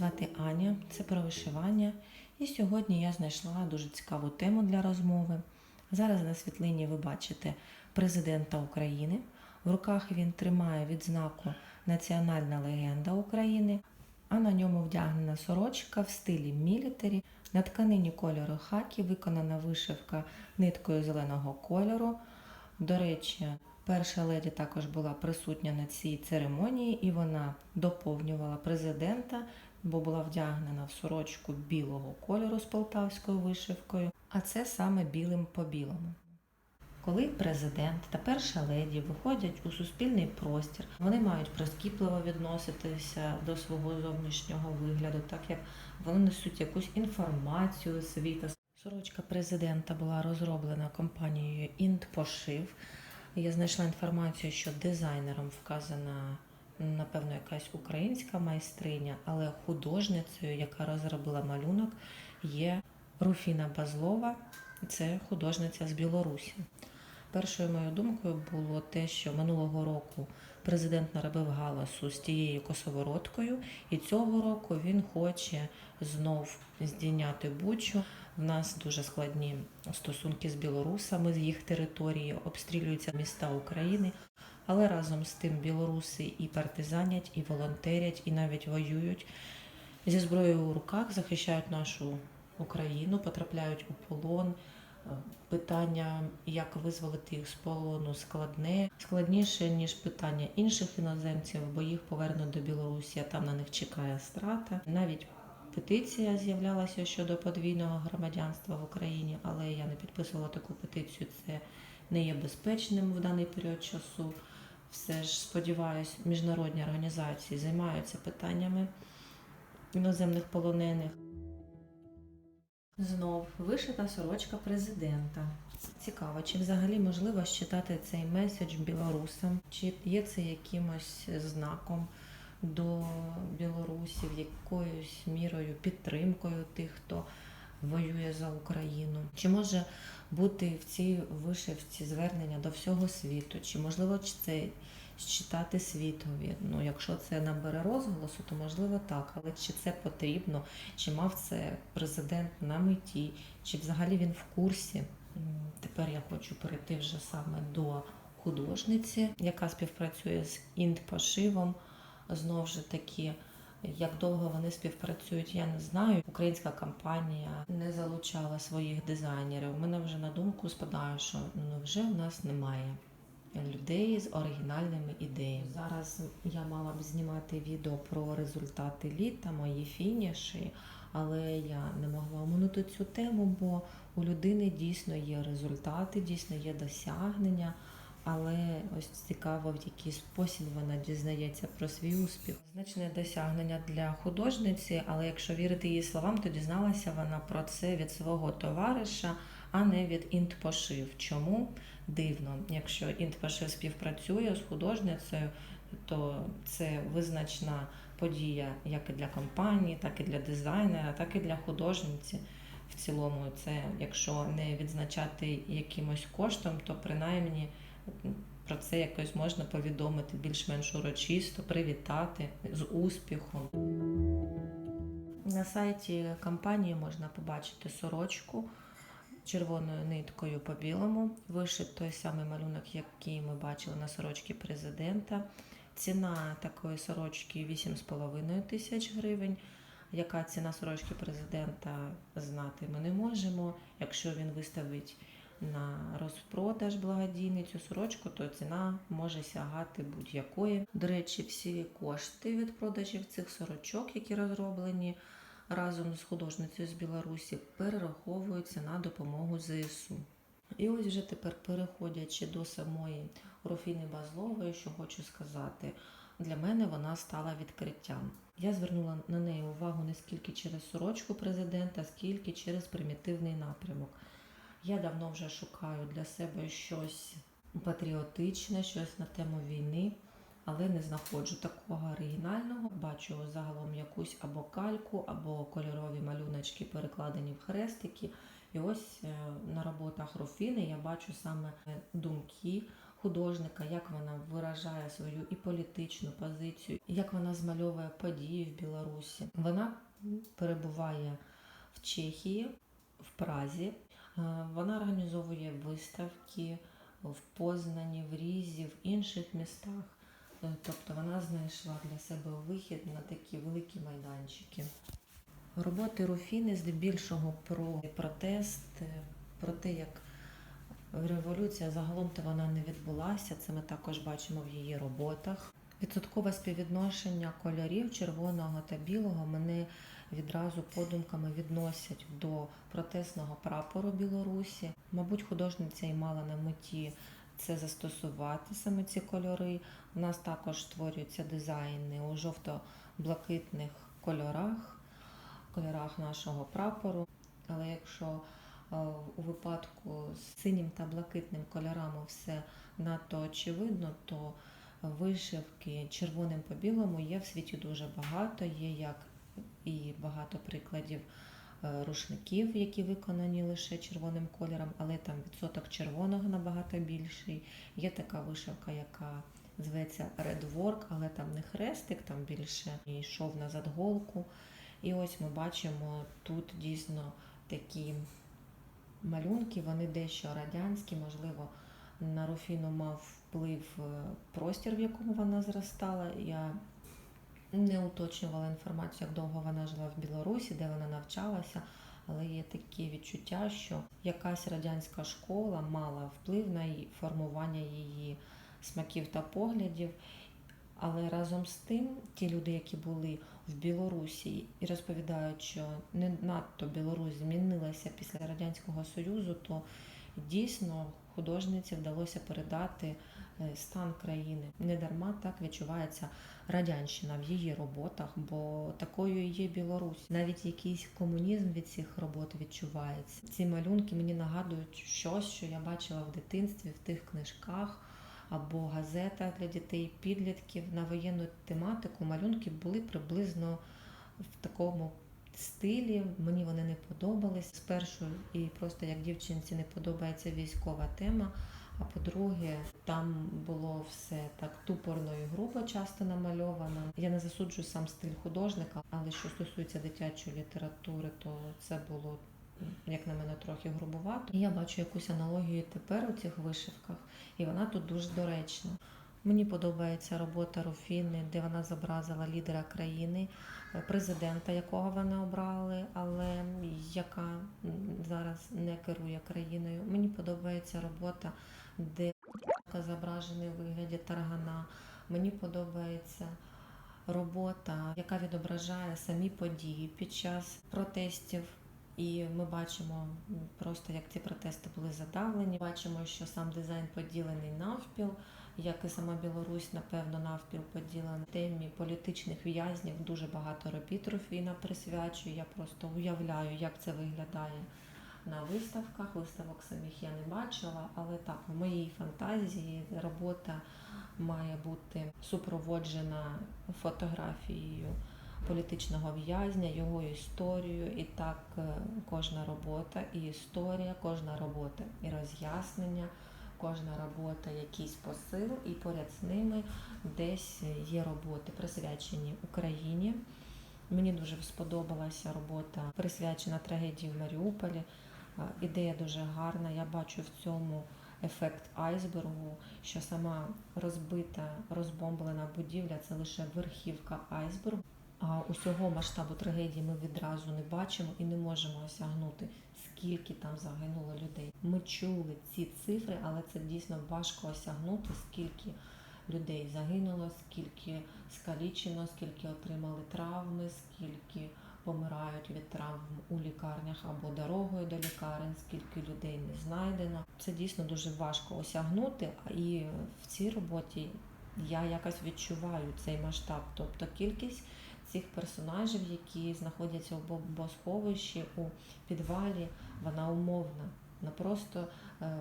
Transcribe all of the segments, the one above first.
звати Аня, це про вишивання. І сьогодні я знайшла дуже цікаву тему для розмови. Зараз на світлині ви бачите президента України. В руках він тримає відзнаку Національна легенда України, а на ньому вдягнена сорочка в стилі мілітарі. На тканині кольору хакі виконана вишивка ниткою зеленого кольору. До речі, перша леді також була присутня на цій церемонії, і вона доповнювала президента, бо була вдягнена в сорочку білого кольору з полтавською вишивкою, а це саме білим по білому. Коли президент та перша леді виходять у суспільний простір, вони мають прискіпливо відноситися до свого зовнішнього вигляду, так як вони несуть якусь інформацію світу. Сорочка президента була розроблена компанією Інтпошив. Я знайшла інформацію, що дизайнером вказана напевно якась українська майстриня, але художницею, яка розробила малюнок, є Руфіна Базлова. Це художниця з Білорусі. Першою моєю думкою було те, що минулого року президент наробив галасу з тією косовородкою, і цього року він хоче знов здійняти бучу. В нас дуже складні стосунки з білорусами з їх території, обстрілюються міста України. Але разом з тим білоруси і партизанять, і волонтерять, і навіть воюють зі зброєю у руках, захищають нашу Україну, потрапляють у полон. Е, Питання, як визволити їх з полону, складне, складніше ніж питання інших іноземців, бо їх повернуть до Білорусі, а там на них чекає страта. Навіть петиція з'являлася щодо подвійного громадянства в Україні, але я не підписувала таку петицію. Це не є безпечним в даний період часу. Все ж сподіваюсь, міжнародні організації займаються питаннями іноземних полонених. Знов вишита сорочка президента. Цікаво, чи взагалі можливо считати цей меседж білорусам, чи є це якимось знаком до білорусів, якоюсь мірою підтримкою тих, хто воює за Україну? Чи може бути в цій вишивці звернення до всього світу? Чи можливо це читати світові? Ну, якщо це набере розголосу, то можливо так. Але чи це потрібно? Чи мав це президент на меті? Чи взагалі він в курсі? Тепер я хочу перейти вже саме до художниці, яка співпрацює з інтпошивом. Знову ж таки, як довго вони співпрацюють, я не знаю. Українська компанія не залучала своїх дизайнерів. У мене вже на думку спадає, що ну вже в нас немає людей з оригінальними ідеями. Зараз я мала б знімати відео про результати літа, мої фініші, але я не могла оминути цю тему, бо у людини дійсно є результати, дійсно є досягнення. Але ось цікаво, в який спосіб вона дізнається про свій успіх. Значне досягнення для художниці, але якщо вірити її словам, то дізналася вона про це від свого товариша, а не від інтпошив. Чому дивно? Якщо інтпошив співпрацює з художницею, то це визначна подія як і для компанії, так і для дизайнера, так і для художниці. В цілому, це якщо не відзначати якимось коштом, то принаймні про це якось можна повідомити більш-менш урочисто, привітати з успіхом. На сайті компанії можна побачити сорочку червоною ниткою по білому. Вишит той самий малюнок, який ми бачили на сорочці президента. Ціна такої сорочки 8,5 тисяч гривень. Яка ціна сорочки президента знати ми не можемо. Якщо він виставить на розпродаж благодійний цю сорочку, то ціна може сягати будь-якої. До речі, всі кошти від продажів цих сорочок, які розроблені разом з художницею з Білорусі, перераховуються на допомогу ЗСУ. І ось вже тепер переходячи до самої Руфіни Базлової, що хочу сказати, для мене вона стала відкриттям. Я звернула на неї увагу не скільки через сорочку президента, скільки через примітивний напрямок. Я давно вже шукаю для себе щось патріотичне, щось на тему війни, але не знаходжу такого оригінального. Бачу загалом якусь або кальку, або кольорові малюночки, перекладені в хрестики. І ось е, на роботах Руфіни я бачу саме думки художника, як вона виражає свою і політичну позицію, як вона змальовує події в Білорусі. Вона перебуває в Чехії, в Празі. Е, Вона організовує виставки в Познані, в Різі, в інших містах. Е, Тобто вона знайшла для себе вихід на такі великі майданчики. Роботи Руфіни здебільшого про протест, е, про те, як революція загалом то вона не відбулася. Це ми також бачимо в її роботах. Відсоткове співвідношення кольорів червоного та білого мене відразу подумками відносять до протестного прапору Білорусі. Мабуть, художниця і мала на меті це застосувати саме ці кольори. У нас також створюються дизайни у жовто-блакитних кольорах, кольорах нашого прапору. Але якщо е, у випадку з синім та блакитним кольорами все надто очевидно, то вишивки червоним по білому є в світі дуже багато. Є як і багато прикладів е, рушників, які виконані лише червоним кольором, але там відсоток червоного набагато більший. Є така вишивка, яка зветься Red але там не хрестик, там більше йшов назад голку. І ось ми бачимо тут дійсно такі малюнки, вони дещо радянські, можливо, на Руфіну мав вплив е, простір, в якому вона зростала. Я не уточнювала інформацію, як довго вона жила в Білорусі, де вона навчалася, але є такі відчуття, що якась радянська школа мала вплив на формування її смаків та поглядів. Але разом з тим, ті люди, які були в Білорусі і розповідають, що не надто Білорусь змінилася після Радянського Союзу, то дійсно художниці вдалося передати стан країни. Не дарма так відчувається радянщина в її роботах, бо такою є Білорусь. Навіть якийсь комунізм від цих робот відчувається. Ці малюнки мені нагадують щось, що я бачила в дитинстві в тих книжках або газетах для дітей, підлітків на воєнну тематику. Малюнки були приблизно в такому стилі. Мені вони не подобались. Спершу і просто як дівчинці не подобається військова тема. А по-друге, там було все так тупорно і грубо часто намальовано. Я не засуджую сам стиль художника, але що стосується дитячої літератури, то це було як на мене трохи грубувато. І я бачу якусь аналогію тепер у цих вишивках, і вона тут дуже доречна. Мені подобається робота Руфіни, де вона зобразила лідера країни, президента, якого вона обрали, але яка зараз не керує країною. Мені подобається робота, де зображений у вигляді таргана. Мені подобається робота, яка відображає самі події під час протестів. І ми бачимо просто, як ці протести були задавлені. Бачимо, що сам дизайн поділений навпіл, як і сама Білорусь, напевно, навпіл поділена. Темі політичних в'язнів дуже багато робіт Руфіна присвячує. Я просто уявляю, як це виглядає на виставках. Виставок самих я не бачила, але так, в моїй фантазії робота має бути супроводжена фотографією політичного в'язня, його історію. І так е, кожна робота, і історія, кожна робота, і роз'яснення, кожна робота, якийсь посил, і поряд з ними десь є роботи, присвячені Україні. Мені дуже сподобалася робота, присвячена трагедії в Маріуполі. А, Ідея дуже гарна. Я бачу в цьому ефект айсбергу, що сама розбита, розбомблена будівля це лише верхівка айсбергу. А усього масштабу трагедії ми відразу не бачимо і не можемо осягнути, скільки там загинуло людей. Ми чули ці цифри, але це дійсно важко осягнути, скільки людей загинуло, скільки скалічено, скільки отримали травми, скільки помирають від травм у лікарнях або дорогою до лікарень, скільки людей не знайдено. Це дійсно дуже важко осягнути. І в цій роботі я якось відчуваю цей масштаб, тобто кількість цих персонажів, які знаходяться у бомбосховищі у підвалі, вона умовна. Вона просто е,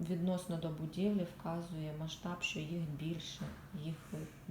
відносно до будівлі вказує масштаб, що їх більше, їх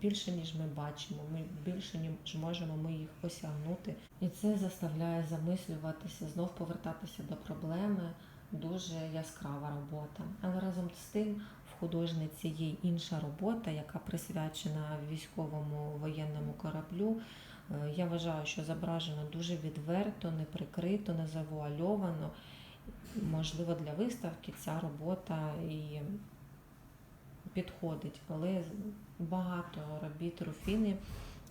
більше, ніж ми бачимо. Ми більше ніж можемо ми їх осягнути. І це заставляє замислюватися, знов повертатися до проблеми. Дуже яскрава робота. Але разом з тим в художниці є інша робота, яка присвячена військовому воєнному кораблю. Е, Я вважаю, що зображено дуже відверто, не прикрито, не завуальовано. Можливо, для виставки ця робота і підходить, але багато робіт Руфіни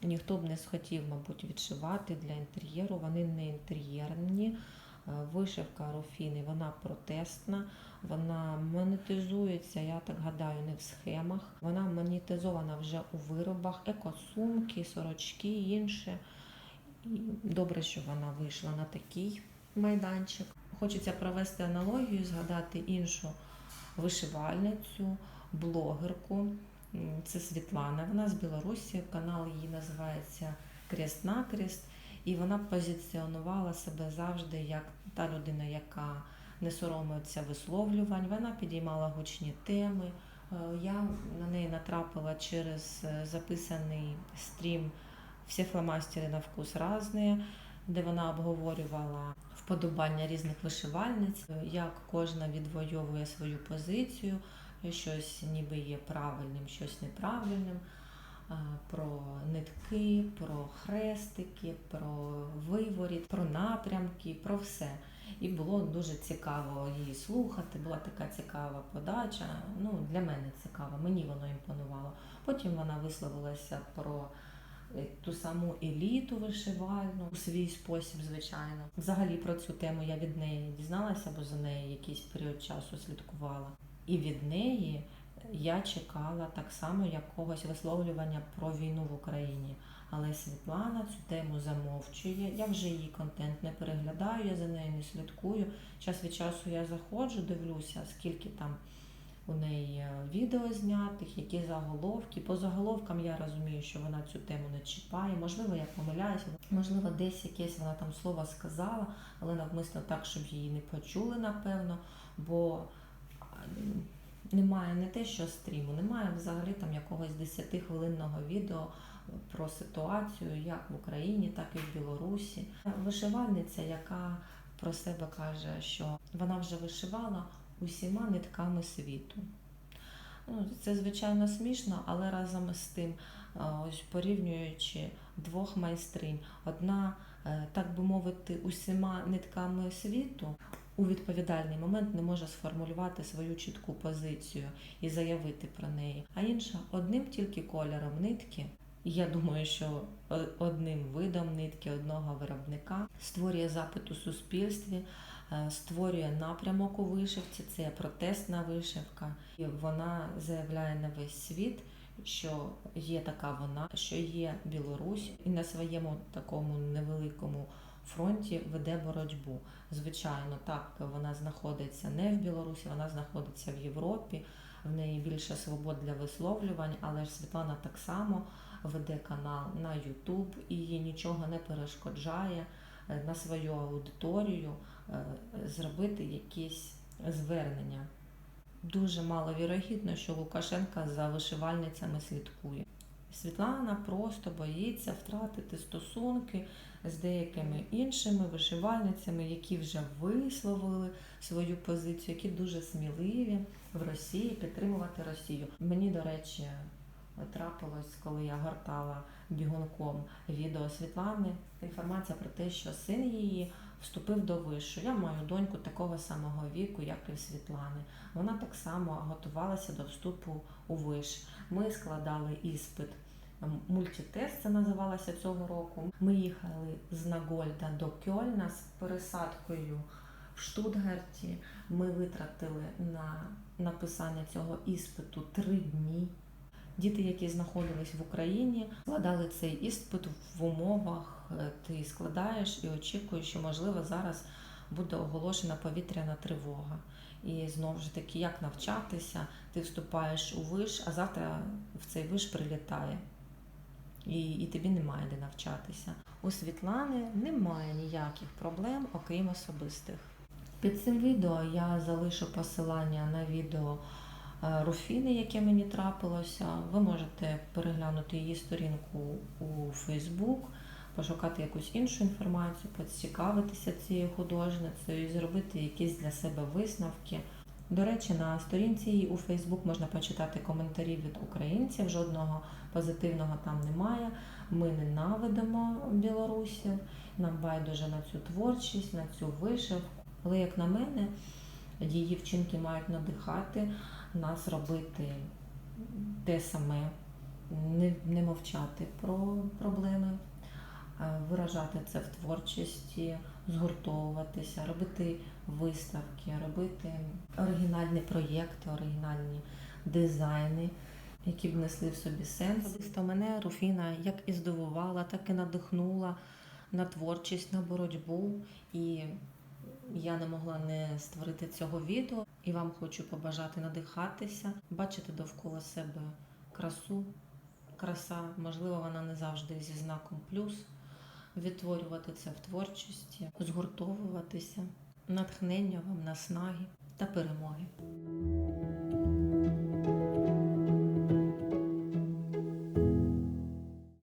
ніхто б не схотів, мабуть, відшивати для інтер'єру. Вони не інтер'єрні. Е, Вишивка Руфіни, вона протестна, вона монетизується, я так гадаю, не в схемах. Вона монетизована вже у виробах, екосумки, сорочки і інше. Добре, що вона вийшла на такий майданчик. Хочеться провести аналогію, згадати іншу вишивальницю, блогерку. Це Світлана. Вона з Білорусі. Канал її називається Крест на Крест. І вона позиціонувала себе завжди як та людина, яка не соромиться висловлювань. Вона підіймала гучні теми. Е, Я на неї натрапила через е, записаний стрім «Всі фломастери на вкус разні», де вона обговорювала вподобання різних вишивальниць, як кожна відвоює свою позицію, щось ніби є правильним, щось неправильним. Про нитки, про хрестики, про виворіт, про напрямки, про все. І було дуже цікаво її слухати. Була така цікава подача. Ну, для мене цікаво, мені воно імпонувало. Потім вона висловилася про ту саму еліту вишивальну у свій спосіб, звичайно. Взагалі про цю тему я від неї дізналася, бо за нею якийсь період часу слідкувала. І від неї я чекала так само якогось висловлювання про війну в Україні. Але Світлана цю тему замовчує. Я вже її контент не переглядаю, я за нею не слідкую. Час від часу я заходжу, дивлюся, скільки там у неї е, відео знятих, які заголовки. По заголовкам я розумію, що вона цю тему не чіпає. Можливо, я помиляюся, можливо, десь якесь вона там слово сказала, але навмисно так, щоб її не почули, напевно. Бо немає не те, що стріму, немає взагалі там якогось 10-хвилинного відео про ситуацію як в Україні, так і в Білорусі. Вишивальниця, яка про себе каже, що вона вже вишивала усіма нитками світу. Ну, це звичайно смішно, але разом з тим, е, ось порівнюючи двох майстринь, одна, е, так би мовити, усіма нитками світу у відповідальний момент не може сформулювати свою чітку позицію і заявити про неї, а інша одним тільки кольором нитки. Я думаю, що одним видом нитки одного виробника створює запит у суспільстві, створює напрямок у вишивці. Це протестна вишивка, і вона заявляє на весь світ, що є така вона, що є Білорусь, і на своєму такому невеликому фронті веде боротьбу. Звичайно, так вона знаходиться не в Білорусі, вона знаходиться в Європі. В неї більше свобод для висловлювань, але ж Світлана так само веде канал на YouTube і їй нічого не перешкоджає е, на свою аудиторію е, зробити якісь звернення. Дуже маловірогідно, що Лукашенка за вишивальницями слідкує. Світлана просто боїться втратити стосунки з деякими іншими вишивальницями, які вже висловили свою позицію, які дуже сміливі в Росії підтримувати Росію. Мені, до речі, трапилось, коли я гортала бігунком відео Світлани, інформація про те, що син її вступив до вишу. Я маю доньку такого самого віку, як і Світлани. Вона так само готувалася до вступу у виш. Ми складали іспит. Мультитест це називалося цього року. Ми їхали з Нагольда до Кьольна з пересадкою в Штутгарті. Ми витратили на написання цього іспиту три дні. Діти, які знаходились в Україні, складали цей іспит в умовах. Е, Ти складаєш і очікуєш, що можливо зараз буде оголошена повітряна тривога. І знову ж таки, як навчатися, ти вступаєш у виш, а завтра в цей виш прилітає. І, і тобі немає де навчатися. У Світлани немає ніяких проблем, окрім особистих. Під цим відео я залишу посилання на відео е, Руфіни, яке мені трапилося. Ви можете переглянути її сторінку у Facebook, пошукати якусь іншу інформацію, поцікавитися цією художницею зробити якісь для себе висновки. До речі, на сторінці її у Фейсбук можна почитати коментарі від українців. Жодного позитивного там немає. Ми ненавидимо білорусів, нам байдуже на цю творчість, на цю вишивку. Але як на мене, її вчинки мають надихати нас робити те саме, не, не мовчати про проблеми, виражати це в творчості, згуртовуватися, робити виставки, робити оригінальні проєкти, оригінальні дизайни, які б несли в собі сенс. Особисто мене Руфіна як і здивувала, так і надихнула на творчість, на боротьбу. І я не могла не створити цього відео. І вам хочу побажати надихатися, бачити довкола себе красу. Краса, можливо, вона не завжди зі знаком плюс. Відтворювати це в творчості, згуртовуватися, натхнення вам, наснаги та перемоги.